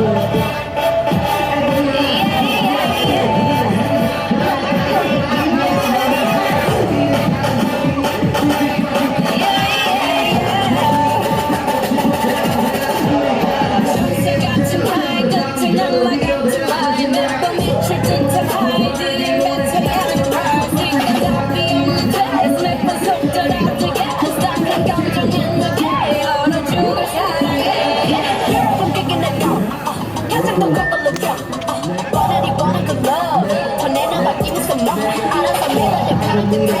Senhor. Wanna be wanna go love. คนแนะนำแบบยิ้มสมองอาลัยสมิธเด็กแค่ยิ้มให้